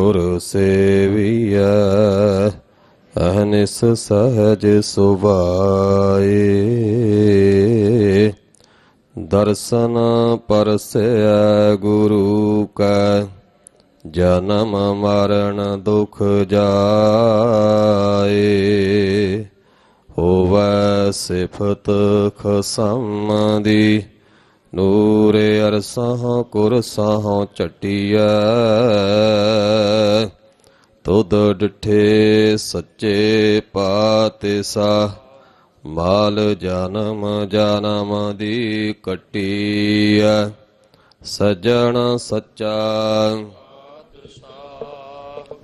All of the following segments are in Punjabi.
ਗੁਰ ਸੇਵੀਐ ਅਹਨਿਸ ਸਹਜ ਸੁਭਾਏ। ਦਰਸ਼ਨ ਪਰਸੈ ਗੁਰੂ ਕੈ, ਜਨਮ ਮਰਨ ਦੁਖ ਜਾਏ। ਹੋਵੈ ਸਿਫਤ ਖਸਮ ਦੀ ਨੂਰੇ ਅਰਸਹ ਕੁਰਸਹ ਚਟਿਐ ਤੁਧ ਡਿਠੇ ਸੱਚੇ ਪਾਤੇ ਪਾਤਿਸਾ ਮਾਲ ਜਨਮ ਜਨਮ ਦੀ ਕਟੀਐ। ਸਜਣ ਸੱਚਾ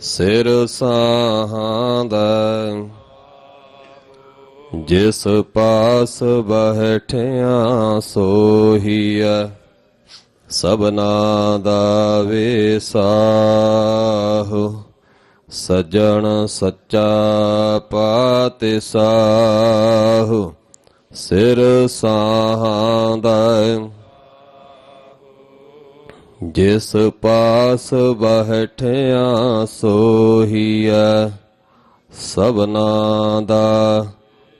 ਸਿਰ ਸਾਹਾਂਦਾ ਜਿਸ ਪਾਸ ਬਹਿਠਿਆ ਸੋਹੀਐ ਸਬਨਾ ਦਾ ਵੇਸਾਹੁ। ਸਜਣ ਸੱਚਾ ਪਾਤਿਸਾਹੁ, ਸਿਰ ਸਾਹਾਂਦਾ ਜਿਸ ਪਾਸ ਬਹਿਠਿਆ ਸੋਹੀਐ ਸਬਨਾ ਦਾ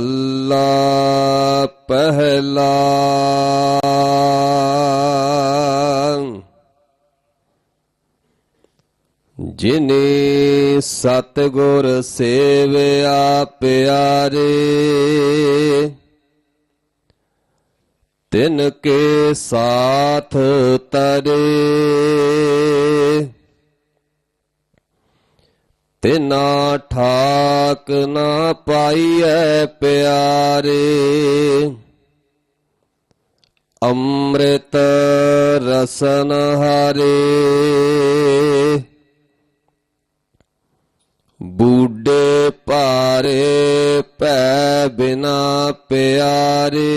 ਮਹੱਲਾ ਪਹਿਲਾ। ਜਿਨੇ ਸਤਗੁਰ ਸੇਵਿਆ ਪਿਆਰੇ ਤਿਨ ਕੇ ਸਾਥ ਤਰੇ। ਤਿਨਾ ਠਾਕ ਨਾ ਪਾਈਐ ਪਿਆਰੇ। ਅੰਮ੍ਰਿਤ ਰਸਨ ਹਾਰੇ। ਬੂਡੇ ਭਾਰੇ ਪੈ ਬਿਨਾ ਪਿਆਰੇ।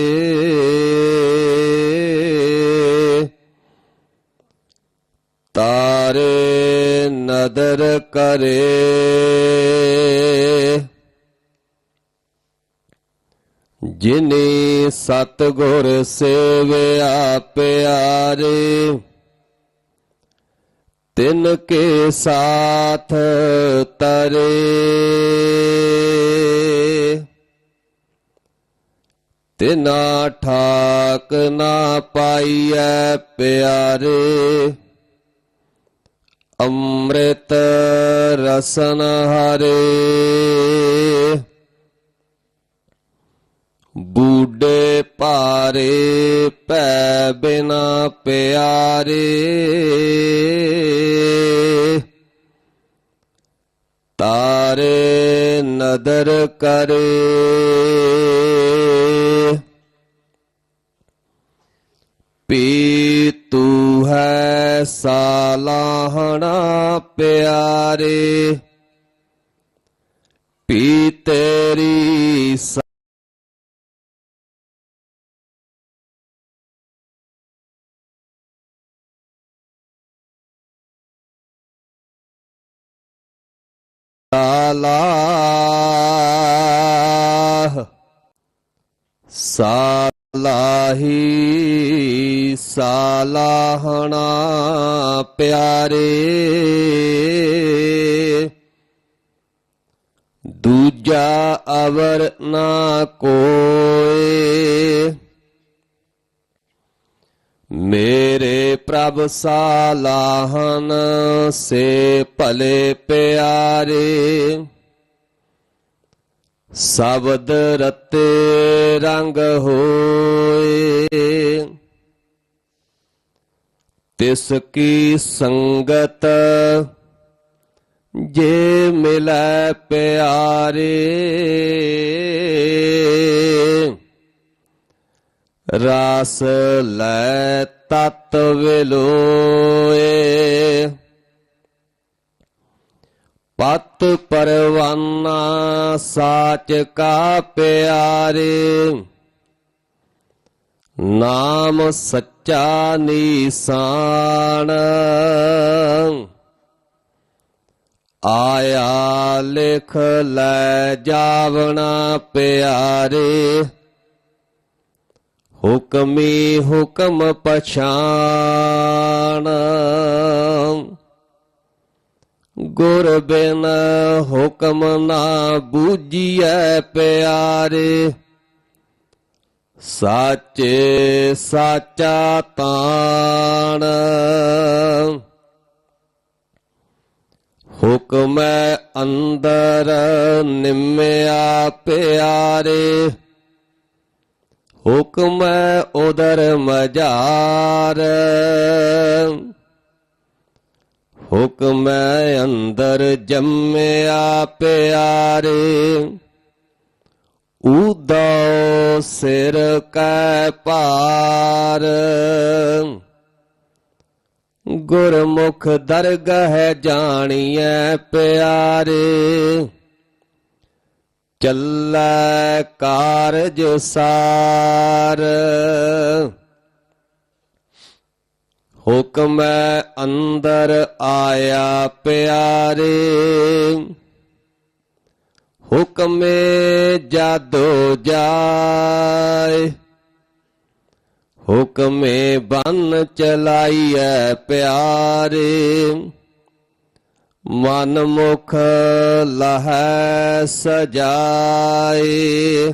ਤਾਰੇ ਨਦਰ ਕਰੇ। ਜਿਨੇ ਸਤਗੁਰ ਸੇਵਿਆ ਪਿਆਰੇ ਤਿਨ ਕੇ ਸਾਥ ਤਰੇ। ਤਿਨਾ ਠਾਕ ਨਾ ਪਾਈਐ ਪਿਆਰੇ ਅੰਮ੍ਰਿਤ ਰਸਨ ਹਰੇ ਬੂਡੇ ਭਾਰੇ ਪੈ ਬਿਨਾ ਪਿਆਰੇ। ਤਾਰੇ ਨਦਰ ਕਰੇ। ਪੀ ਹੈ ਸਾਲਾਹਣਾ ਪਿਆਰੇ ਪੀ ਤੇਰੀ ਸ- ਸਾਲਾਹ ਸਾਲਾਹਣਾ ਪਿਆਰੇ। ਦੂਜਾ ਅਵਰ ਨਾ ਕੋਏ। ਮੇਰੇ ਪ੍ਰਭ ਸਾਲਾਹਨ ਸੇ ਭਲੇ ਪਿਆਰੇ। ਸ਼ਬਦ ਰਤੇ ਰੰਗ ਹੋਏ ਤਿਸ ਕੀ ਸੰਗਤ ਜੇ ਮਿਲੈ ਪਿਆਰੇ ਰਾਸ ਲੈ ਤਤ ਵਿਲੋਏ। ਪਤ ਪਰਵਾਨਾ ਸਾਚ ਕਾ ਪਿਆਰੇ। ਨਾਮ ਸੱਚਾ ਨੀਸਾਨ। ਆਇਆ ਲਿਖ ਲੈ ਜਾਵਣਾ ਪਿਆਰੇ। ਹੁਕਮੀ ਹੁਕਮ ਪਛਾਣ। ਗੁਰ ਬਿਨ ਹੁਕਮ ਨਾ ਬੂਝੀਐ ਪਿਆਰੇ। ਸਾਚੇ ਸਾਚਾ ਤਾਣ। ਹੁਕਮੈ ਅੰਦਰ ਨਿਮਿਆ ਪਿਆਰੇ। ਹੁਕਮੈ ਉਦਰ ਮਜ਼ਾਰ ਹੁਕਮੈ ਅੰਦਰ ਜੰਮਿਆ ਪਿਆਰੇ। ਉਦੋ ਸਿਰ ਕੈ ਪਾਰ ਗੁਰਮੁਖ ਦਰਗਹ ਜਾਣੀਐ ਪਿਆਰੇ। ਚੱਲੈ ਕਾਰਜ ਸਾਰ। ਹੁਕਮ ਅੰਦਰ ਆਇਆ ਪਿਆਰੇ। ਹੁਕਮੇ ਜਾਦੋ ਜਾਏ। ਹੁਕਮੇ ਬੰਨ ਚਲਾਈਐ ਪਿਆਰੇ। ਮਨ ਮੁਖ ਲਹੈ ਸਜਾਏ।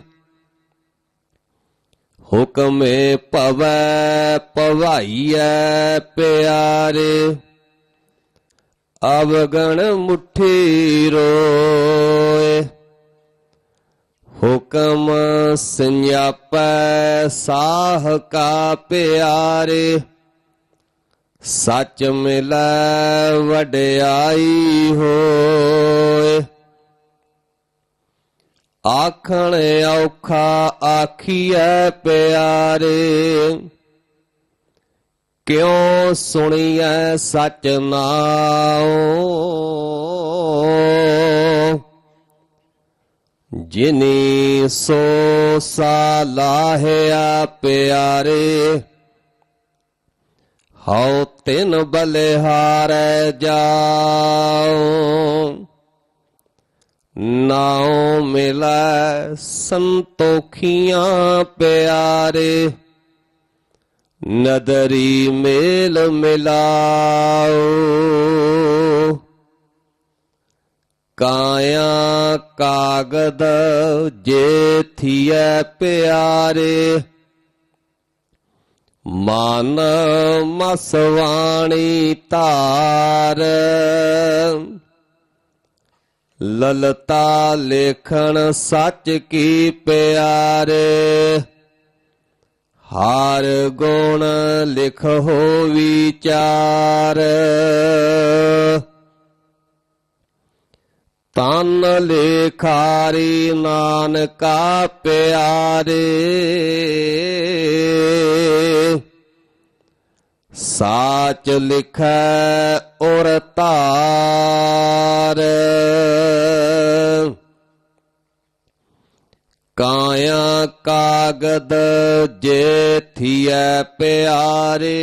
ਹੁਕਮੇ ਪਵੈ, ਪਵਾਈਐ ਪਿਆਰੇ। ਅਵਗਣ ਮੁਠੀ ਰੋਏ। ਹੁਕਮ ਸੰਿਆਪੈ ਸਾਹ ਕਾ ਪਿਆਰੇ। ਸੱਚ ਮਿਲੈ, ਵਡਿਆਈ ਹੋਏ। ਆਖਣ ਔਖਾ ਆਖੀਐ ਪਿਆਰੇ, ਕਿਉ ਸੁਣੀਐ ਸਚ ਨਾਉ? ਜਿਨੀ ਸੋ ਸਾਲਾਹਿਆ ਪਿਆਰੇ, ਹਉ ਤਿਨ ਬਲਿਹਾਰੈ ਜਾਉ। ਨਾਉ ਮਿਲੈ ਸੰਤੋਖੀਆਂ ਪਿਆਰੇ, ਨਦਰੀ ਮੇਲ ਮਿਲਾਓ। ਕਾਇਆ ਕਾਗਦ ਜੇ ਥੀਐ ਪਿਆਰੇ, ਮਨ ਮਸਵਾਣੀ ਧਾਰ। ਲਲਤਾ ਲੇਖਣ ਸੱਚ ਕੀ ਪਿਆਰੇ? ਹਰ ਗੁਣ ਲਿਖੋ ਵਿਚਾਰ ਤਨ ਲੇਖਾਰੀ ਨਾਨਕਾ ਪਿਆਰੇ। ਸਾਚ ਲਿਖੈ ਔਰ ਧਾਰ ਕਾਇਆ ਕਾਗਦ ਜੇ ਥੀਐ ਪਿਆਰੇ।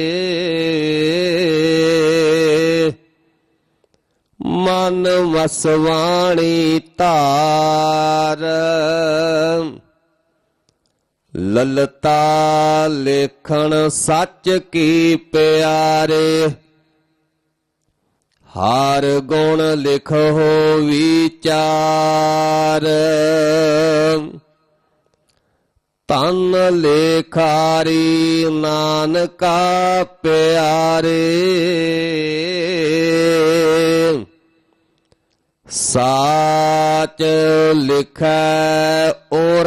ਮਨ ਵਸਵਾਣੀ ਧਾਰ। ਲਲਤਾ ਲੇਖਣ ਸੱਚ ਕੀ ਪਿਆਰੇ? ਹਰ ਗੁਣ ਲਿਖੋ ਵਿਚਾਰ। ਤਨ ਲੇਖਾਰੀ ਨਾਨਕਾ ਪਿਆਰੇ। ਸਾਚ ਲਿਖੈ ਔਰ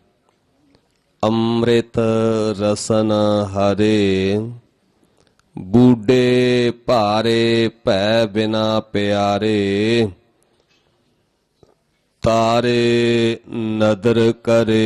ਅੰਮ੍ਰਿਤ ਰਸਨ ਹਰੇ ਬੂਡੇ ਭਾਰੇ ਭੈ ਬਿਨਾ ਪਿਆਰੇ ਤਾਰੇ ਨਦਰ ਕਰੇ।